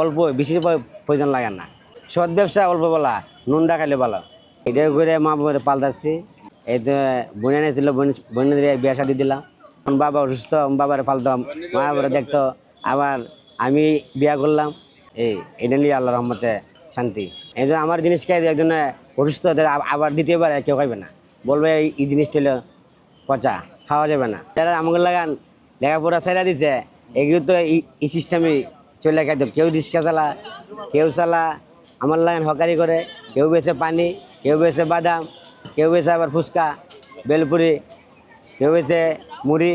অল্প, বেশি প্রয়োজন লাগে না। সৎ ব্যবসা, অল্প বলা নুন দেখাইলে ভালো। এটা করে মা বাবার পাল্টাচ্ছি। এই তো বোনে এনেছিল বোনের বিয়া শাদি দিলাম। আমার বাবা অসুস্থ বাবার পালতাম মা বাবার দেখতো, আবার আমি বিয়া করলাম। এই, এটা নিয়ে আল্লাহ রহমতে শান্তি। এই জন্য আমার জিনিস খাই একজন অসুস্থ আবার দ্বিতীয় পারে কেউ খাইবে না। বলবে এই- জিনিসটা হলো পচা, খাওয়া যাবে না। আমাকে লাগান, লেখাপড়া ছেড়ে দিছে। এগুলো তো এই সিস্টেমে চলে খাইতো কেউ রিক্সা চালা, কেউ চালা, আমার লাইন হকারি করে, কেউ বেছে পানি, কেউ বেছে বাদাম, কেউ বেছে আবার ফুচকা, বেলপুরি, কেউ বেছে মুড়ি।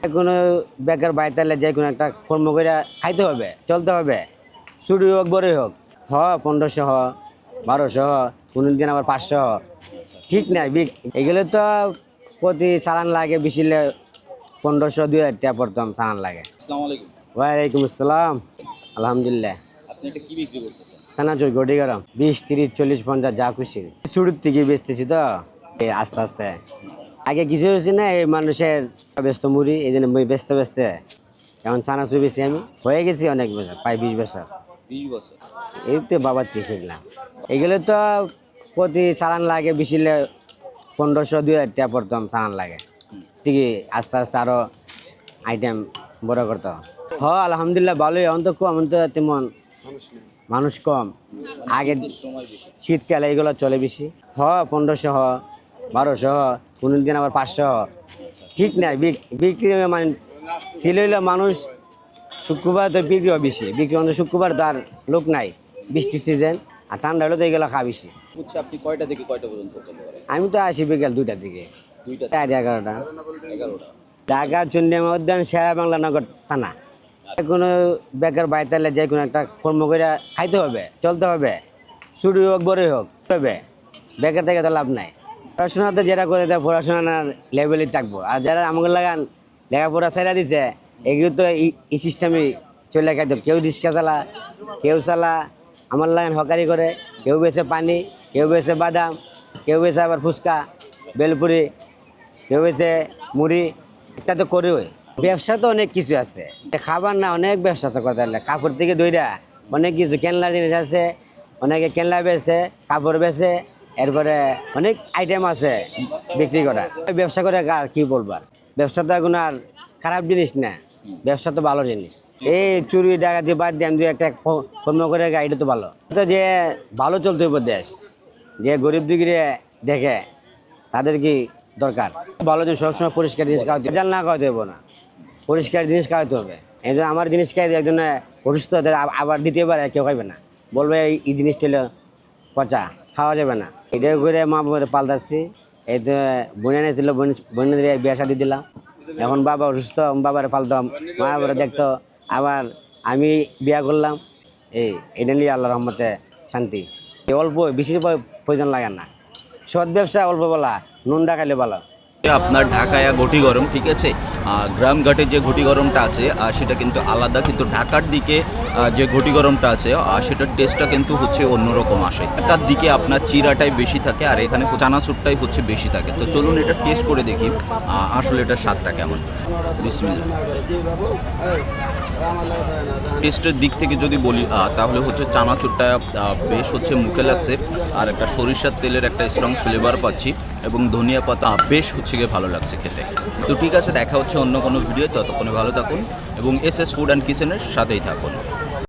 যে কোনো বেকার বাইতালে যে কোনো একটা কর্ম করে খাইতে হবে, চলতে হবে। চুরি হোক, বড়ই হোক, হ, পনেরোশো হ, বারোশো হ কোনো দিন আবার পাঁচশো ঠিক নাই, বিক। এগুলো তো প্রতি চালান লাগে বেশিলে পনেরোশো, দুই হাজার টাকা পড়তাম চালান লাগে। আসসালামু আলাইকুম। ওয়ালাইকুম আসসালাম। আলহামদুলিল্লাহ। আপনি এটা কি চানাচুর গড়ি গরম। বিশ তিরিশ চল্লিশ পঞ্চাশ যা খুশি। শুরুর থেকে বেচতেছি তো। এই আস্তে আস্তে। আগে কিছু হয়েছে না এই মানুষের ব্যস্ত মুড়ি এই জন্য মুড়ি বেচতে বেচতে। এখন চানাচুর বেশি আমি। হয়ে গেছি অনেক বছর প্রায় বিশ বছর। বছর। এই তো বাবার থেকে শিখলাম এগুলো তো প্রতি চালান লাগে বেশিলে পনেরোশো দুই হাজার টাকা পড়তাম চালান লাগে। থেকে আস্তে আস্তে আরও আইটেম বড় করতো হ আলহামদুলিল্লাহ ভালোই। এখন তো কম তো তেমন মানুষ কম। আগে শীতকালে এগুলো চলে বেশি। হ পনেরোশো হ বারোশো হ কোনো দিন আবার পাঁচশো। হ ঠিক নাই বিক- বিক্রি মানে ছিল মানুষ শুক্রবার তো বিক্রি হয় বেশি। বিক্রি মানে শুক্রবার তো আর লোক নাই বৃষ্টির সিজন আর ঠান্ডা হলে তো এগুলো খা বেশি। আপনি কয়টা থেকে কয়টা পর্যন্ত আমি তো আসি বিকেল দুইটার দিকে। দুইটা এগারোটা। এগারোটা। ঢাকা চন্ডিয়া উদ্যান সেরা বাংলা নগর থানা। কোনো বেকার বাইতালে যে কোনো একটা কর্ম করে খাইতে হবে, চলতে হবে। চুরি হোক বড়ই হোক হবে। বেকার থেকে তো লাভ নাই। পড়াশোনাতে যেটা করে দেয় পড়াশোনার লেভেলই থাকব। আর যারা আমাকে লাগান, লেখাপড়া ছেড়ে দিছে, এগুলো তো এই- সিস্টেমে চলে খাইতো কেউ রিক্সা চালা, কেউ চালা, আমার লাগান হকারি করে, কেউ বেছে পানি, কেউ বেছে বাদাম, কেউ বেছে আবার ফুচকা, বেলপুরি, কেউ হয়েছে মুড়ি, এটা তো করে ব্যবসা তো অনেক কিছু আছে। খাবার না অনেক ব্যবসা আছে কথা কাপড় থেকে দইরা অনেক কিছু, কেনলার জিনিস আছে, অনেকে কেনলা বেছে কাপড় বেছে এরপরে অনেক আইটেম আছে বিক্রি করা। ওই ব্যবসা করে কা- বলবার ব্যবসা তো এখন আর খারাপ জিনিস না। ব্যবসা তো ভালো জিনিস। এই চুরি, ডাকাতি বাদ দিয়ে আমি দুই একটা কর্ম করে গাড়িটা তো ভালো। তো যে ভালো চলতে হবে দেশ, যে গরিব দিগিরে দেখে, তাদের কি দরকার। ভালো জিনিস সবসময় পরিষ্কার জিনিস খাওয়াতে জাল না খাওয়াতে হবে না। পরিষ্কার জিনিস খাওয়াতে হবে। এই জন্য আমার জিনিস খাই একজন অসুস্থ আবার দ্বিতীয়বার কেউ খাইবে না। বলবে এই- জিনিসটা হলো পচা, খাওয়া যাবে না। এটা করে মা বাবার পাল্টাচ্ছি। এই তো বোনে এনেছিল বোনের বিয়া শাদি দিলাম। এখন বাবা অসুস্থ বাবার পালতাম মা বাবার দেখতো, আবার আমি বিয়া করলাম। এই এটা নিয়ে আল্লাহ রহমতে শান্তি। অল্প, বেশি প্রয়োজন লাগে না। সৎ ব্যবসা অল্প বলা। নুন দেখাইলে ভালো আপনার ঢাকায় ঘটি গরম ঠিক আছে? আহ, গ্রামঘাটের যে ঘটি গরমটা আছে সেটা কিন্তু আলাদা কিন্তু ঢাকার দিকে যে ঘটি গরমটা আছে সেটার টেস্টটা কিন্তু হচ্ছে অন্যরকম আসে। ঢাকার দিকে আপনার চিরাটাই বেশি থাকে আর এখানে চানাচুরটাই হচ্ছে বেশি থাকে। তো চলুন এটা টেস্ট করে দেখি আসলে এটার স্বাদটা কেমন। বিসমিল্লা টেস্টের দিক থেকে যদি বলি তাহলে হচ্ছে চানাচুরটা বেশ হচ্ছে মুখে লাগছে। আর একটা সরিষার তেলের একটা স্ট্রং ফ্লেভার পাচ্ছি এবং ধনিয়া পাতা বেশ হচ্ছে গিয়ে ভালো লাগছে খেতে। তো ঠিক আছে, দেখা হচ্ছে অন্য কোনো ভিডিও ততক্ষণে ভালো থাকুন এবং এস এস ফুড অ্যান্ড কিচেনের সাথেই থাকুন।